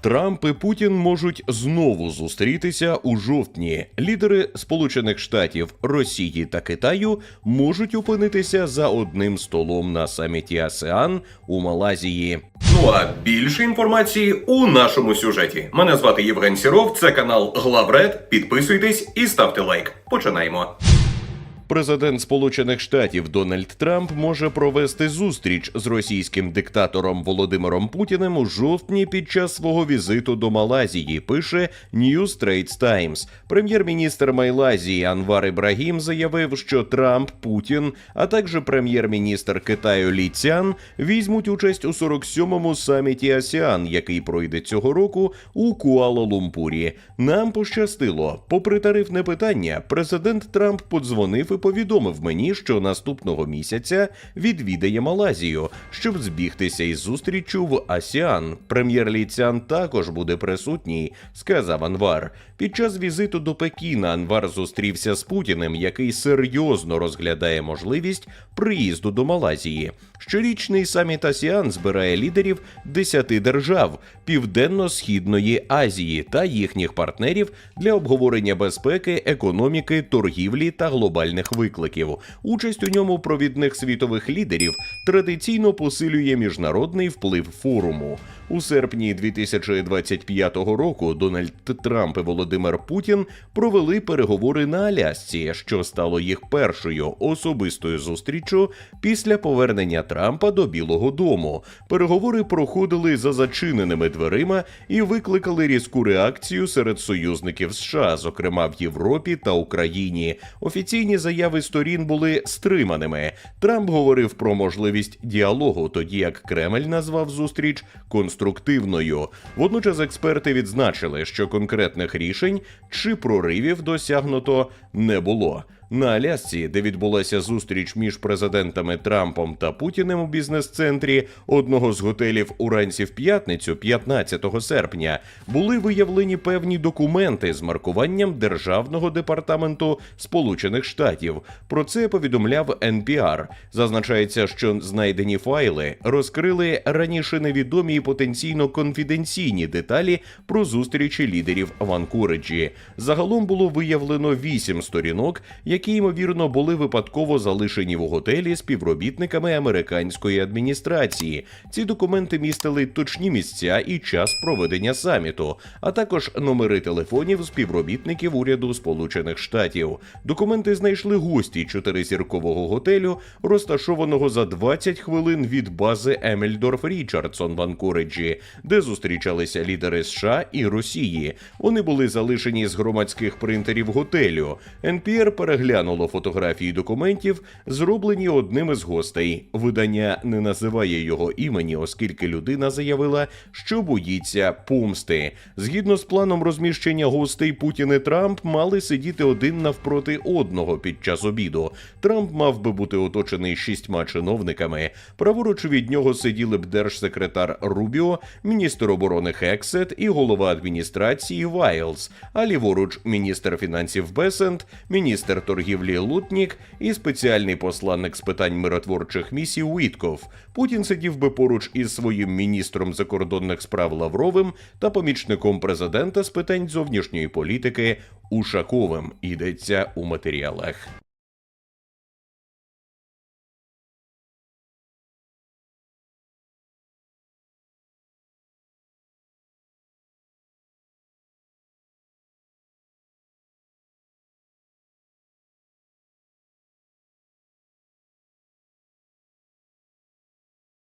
Трамп і Путін можуть знову зустрітися у жовтні. Лідери Сполучених Штатів, Росії та Китаю можуть опинитися за одним столом на саміті АСЕАН у Малайзії. Ну а більше інформації у нашому сюжеті. Мене звати Євген Сіров, це канал Главред. Підписуйтесь і ставте лайк. Починаємо. Президент Сполучених Штатів Дональд Трамп може провести зустріч з російським диктатором Володимиром Путіним у жовтні під час свого візиту до Малайзії. Пише New Straits Times. Прем'єр-міністр Майлайзії Анвар Ібрагім заявив, що Трамп, Путін, а також прем'єр-міністр Китаю Лі Цян візьмуть участь у 47-му саміті АСіан, який пройде цього року у Куала-Лумпурі. Нам пощастило. Попри тарифне питання, президент Трамп подзвонив і повідомив мені, що наступного місяця відвідає Малазію, щоб збігтися із зустрічю в АСіан. Прем'єр Лі Цян також буде присутній, сказав Анвар. Під час візиту до Пекіна Анвар зустрівся з Путіним, який серйозно розглядає можливість приїзду до Малазії. Щорічний саміт АСіан збирає лідерів 10 держав Південно-Східної Азії та їхніх партнерів для обговорення безпеки, економіки, торгівлі та глобальних викликів. Участь у ньому провідних світових лідерів традиційно посилює міжнародний вплив форуму. У серпні 2025 року Дональд Трамп і Володимир Путін провели переговори на Алясці, що стало їх першою особистою зустріччю після повернення Трампа до Білого Дому. Переговори проходили за зачиненими дверима і викликали різку реакцію серед союзників США, зокрема в Європі та Україні. Офіційні заяви сторін були стриманими. Трамп говорив про можливість діалогу, тоді як Кремль назвав зустріч конструктивною. Водночас експерти відзначили, що конкретних рішень чи проривів досягнуто не було. На Алясці, де відбулася зустріч між президентами Трампом та Путіним у бізнес-центрі одного з готелів уранці в п'ятницю, 15 серпня, були виявлені певні документи з маркуванням Державного департаменту Сполучених Штатів. Про це повідомляв NPR. Зазначається, що знайдені файли розкрили раніше невідомі і потенційно конфіденційні деталі про зустрічі лідерів в Анкориджі. Загалом було виявлено вісім сторінок, які ймовірно були випадково залишені в готелі співробітниками американської адміністрації. Ці документи містили точні місця і час проведення саміту, а також номери телефонів співробітників уряду Сполучених Штатів. Документи знайшли гості чотиризіркового готелю, розташованого за 20 хвилин від бази Емельдорф Річардсон в Анкориджі, де зустрічалися лідери США і Росії. Вони були залишені з громадських принтерів готелю. НПР переглянуло фотографії документів, зроблені одним із гостей. Видання не називає його імені, оскільки людина заявила, що боїться помсти. Згідно з планом розміщення гостей Путін і Трамп мали сидіти один навпроти одного під час обіду. Трамп мав би бути оточений шістьма чиновниками. Праворуч від нього сиділи б держсекретар Рубіо, міністр оборони Хексет і голова адміністрації Вайлз, а ліворуч міністр фінансів Бесент, міністр торгівлі Лутнік і спеціальний посланник з питань миротворчих місій Уітков. Путін сидів би поруч із своїм міністром закордонних справ Лавровим та помічником президента з питань зовнішньої політики Ушаковим. Йдеться у матеріалах.